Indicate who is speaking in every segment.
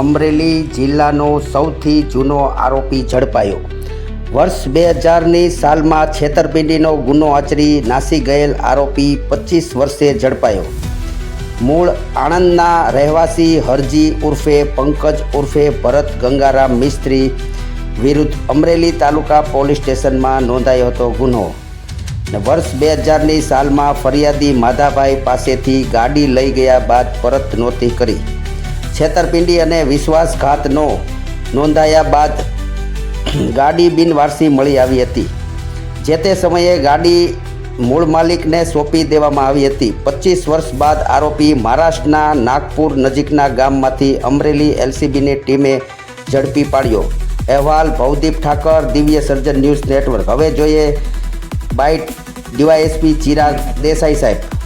Speaker 1: અમરેલી જિલ્લાનો સૌથી જૂનો આરોપી ઝડપાયો. વર્ષ બે હજારની સાલમાં છેતરપિંડીનો ગુનો આચરી નાસી ગયેલ આરોપી પચીસ વર્ષે ઝડપાયો. મૂળ આણંદના રહેવાસી હરજી ઉર્ફે પંકજ ઉર્ફે ભરત ગંગારામ મિસ્ત્રી વિરુદ્ધ અમરેલી તાલુકા પોલીસ સ્ટેશનમાં નોંધાયો હતો ગુનો. વર્ષ બે હજારની સાલમાં ફરિયાદી માધાભાઈ પાસેથી ગાડી લઈ ગયા બાદ પરત નહોતી કરી. છેતરપિંડી અને વિશ્વાસઘાતનો નોંધાયા બાદ ગાડી બિનવારસી મળી આવી હતી. જે તે સમયે ગાડી મૂળ માલિકને સોંપી દેવામાં આવી હતી. પચીસ વર્ષ બાદ આરોપી મહારાષ્ટ્રના નાગપુર નજીકના ગામમાંથી અમરેલી એલસીબીની ટીમે ઝડપી પાડ્યો. અહેવાલ, ભવદીપ ઠાકર, દિવ્ય સર્જન ન્યૂઝ નેટવર્ક. હવે જોઈએ બાઇટ ડીવાયએસપી ચિરાગ દેસાઈ સાહેબ.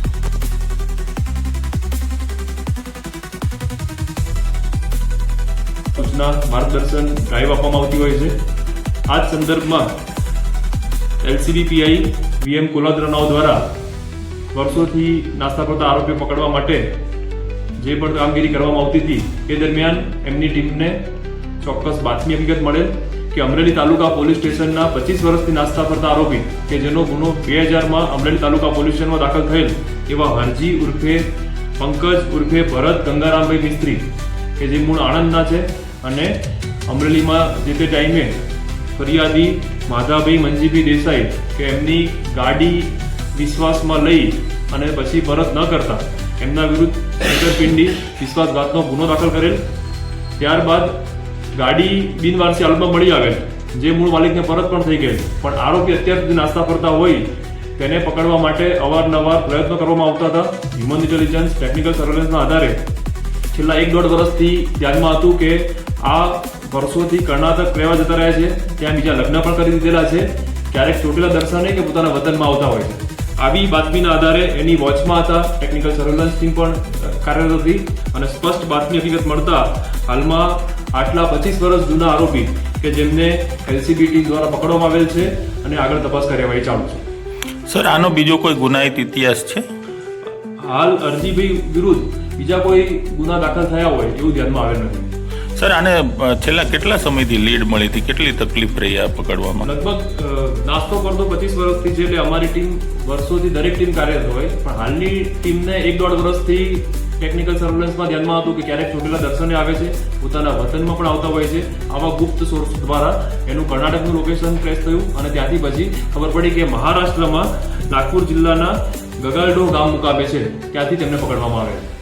Speaker 2: સૂચના માર્ગદર્શન ડ્રાઈવ આપવામાં આવતી હોય છે. આ જ સંદર્ભમાં એલસીડીપીઆઈ વીએમ કોલાદ્રનાઓ દ્વારા વર્ષોથી નાસ્તા કરતા આરોપીઓ પકડવા માટે જે પણ કામગીરી કરવામાં આવતી હતી, એ દરમિયાન એમની ટીમને ચોક્કસ બાતમી હકીકત મળેલ કે અમરેલી તાલુકા પોલીસ સ્ટેશનના પચીસ વર્ષથી નાસ્તા કરતા આરોપી કે જેનો ગુનો બે હજારમાં અમરેલી તાલુકા પોલીસ સ્ટેશનમાં દાખલ થયેલ એવા હરજી ઉર્ફે પંકજ ઉર્ફે ભરત ગંગારામભાઈ મિસ્ત્રી, કે જે મૂળ આણંદના છે અને અમરેલીમાં જે તે ટાઈમે ફરિયાદી માધાભાઈ મંજીભાઈ દેસાઈ કે એમની ગાડી વિશ્વાસમાં લઈ અને પછી પરત ન કરતા, એમના વિરુદ્ધ છેતરપિંડી, વિશ્વાસઘાતનો ગુનો દાખલ કરેલ. ત્યારબાદ ગાડી બિનવારસી હાલતમાં મળી આવેલ, જે મૂળ માલિકને પરત પણ થઈ ગયેલ. પણ આરોપી અત્યાર સુધી નાસ્તા કરતા હોય, તેને પકડવા માટે અવારનવાર પ્રયત્નો કરવામાં આવતા હતા. હ્યુમન ઇન્ટેલિજન્સ ટેકનિકલ સર્વેલન્સના આધારે છેલ્લા એક દોઢ વર્ષથી ધ્યાનમાં હતું કે આ વર્ષોથી કર્ણાટક રહેવા જતા રહ્યા છે. ત્યાં બીજા લગ્ન પણ કરી દીધેલા છે. ક્યારેક ચોટેલા દર્શને કે પોતાના વતનમાં આવતા હોય છે. આવી બાતમીના આધારે એની વોચમાં હતા ટેકનિકલ સર્વેલન્સ ટીમ પણ કાર્યરત હતી અને સ્પષ્ટ બાતમી હકીકત મળતા હાલમાં આટલા પચીસ વર્ષ જૂના આરોપી કે જેમને એલસીબી ટીમ દ્વારા પકડવામાં આવેલ છે અને આગળ તપાસ કાર્યવાહી ચાલુ છે.
Speaker 3: સર આનો બીજો કોઈ ગુનાહિત ઇતિહાસ છે?
Speaker 2: હાલ અરજીભાઈ વિરુદ્ધ બીજા કોઈ ગુના દાખલ થયા હોય એવું ધ્યાનમાં આવેલ નથી.
Speaker 3: સર, આને છેલ્લા કેટલા સમયથી લીડ મળી હતી? કેટલી તકલીફ રહી આ પકડવામાં?
Speaker 2: લગભગ નાસ્તો કરતો પચીસ વર્ષથી છે એટલે અમારી ટીમ વર્ષોથી દરેક ટીમ કાર્યરત હોય. પણ હાલની ટીમને એક દોઢ વર્ષથી ટેકનિકલ સર્વેલન્સમાં ધ્યાનમાં હતું કે ક્યારેક ચોટીલા દર્શને આવે છે, પોતાના વતનમાં પણ આવતા હોય છે, આવા ગુપ્ત સોર્સ દ્વારા. એનું કર્ણાટકનું લોકેશન ટ્રેસ થયું અને ત્યાંથી પછી ખબર પડી કે મહારાષ્ટ્રમાં નાગપુર જિલ્લાના ગગાલડો ગામ મુકાબે છે. ત્યાંથી તેમને પકડવામાં આવે છે.